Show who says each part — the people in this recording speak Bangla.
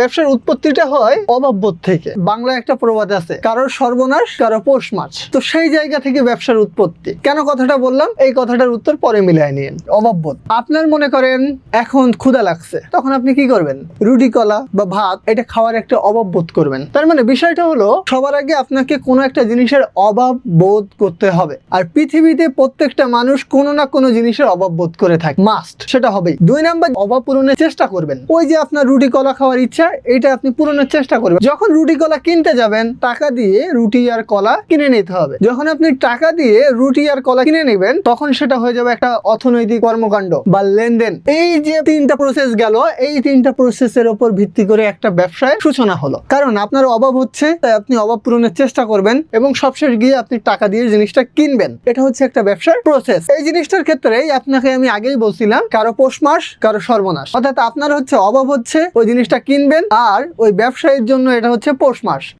Speaker 1: ব্যবসার উৎপত্তিটা হয় অভাববোধ থেকে। বাংলা একটা প্রবাদ আছে কারোর সর্বনাশ, কারও পৌষ মাছ তো সেই জায়গা থেকে ব্যবসার উৎপত্তি। কেন কথাটা বললাম? এই কথাটার উত্তর পরে মিলাই নিন অভাববোধ আপনার মনে করেন, এখন ক্ষুধা লাগছে। তখন আপনি কি করবেন? রুটি, কলা বা ভাত, এটা খাওয়ার একটা অভাব বোধ করবেন। তার মানে বিষয়টা হলো, সবার আগে আপনাকে কোনো একটা জিনিসের অভাব বোধ করতে হবে। আর পৃথিবীতে প্রত্যেকটা মানুষ কোনো না কোনো জিনিসের অভাব বোধ করে থাকে। মাস্ট সেটা হবেই। দুই নাম্বার, অভাব পূরণের চেষ্টা করবেন। ওই যে আপনার রুটি, কলা খাওয়ার ইচ্ছা এটা আপনি পূরণের চেষ্টা করবেন। যখন রুটি কলা কিনতে যাবেন, টাকা দিয়ে রুটি আর কলা কিনে নিতে হবে। যখন আপনি টাকা দিয়ে রুটি আর কলা কিনে নেবেন, তখন সেটা হয়ে যাবে একটা অর্থনৈতিক কর্মকাণ্ড বা লেনদেন। এই যে তিনটা প্রসেস গেল, এই তিনটা প্রসেসের উপর ভিত্তি করে একটা ব্যবসায় সূচনা হলো। কারণ আপনার অভাব হচ্ছে, তাই আপনি অভাব পূরণের চেষ্টা করবেন এবং সবশেষ গিয়ে আপনি টাকা দিয়ে জিনিসটা কিনবেন। এটা হচ্ছে একটা ব্যবসার প্রসেস এই জিনিসটার ক্ষেত্রে আপনাকে আমি আগেই বলছিলাম, কারও পৌষ মাস কারও সর্বনাশ। অর্থাৎ আপনার হচ্ছে অভাব হচ্ছে, ওই জিনিসটা কিনবেন আর ওই ব্যবসায়ীর জন্য এটা হচ্ছে পৌষ মাস।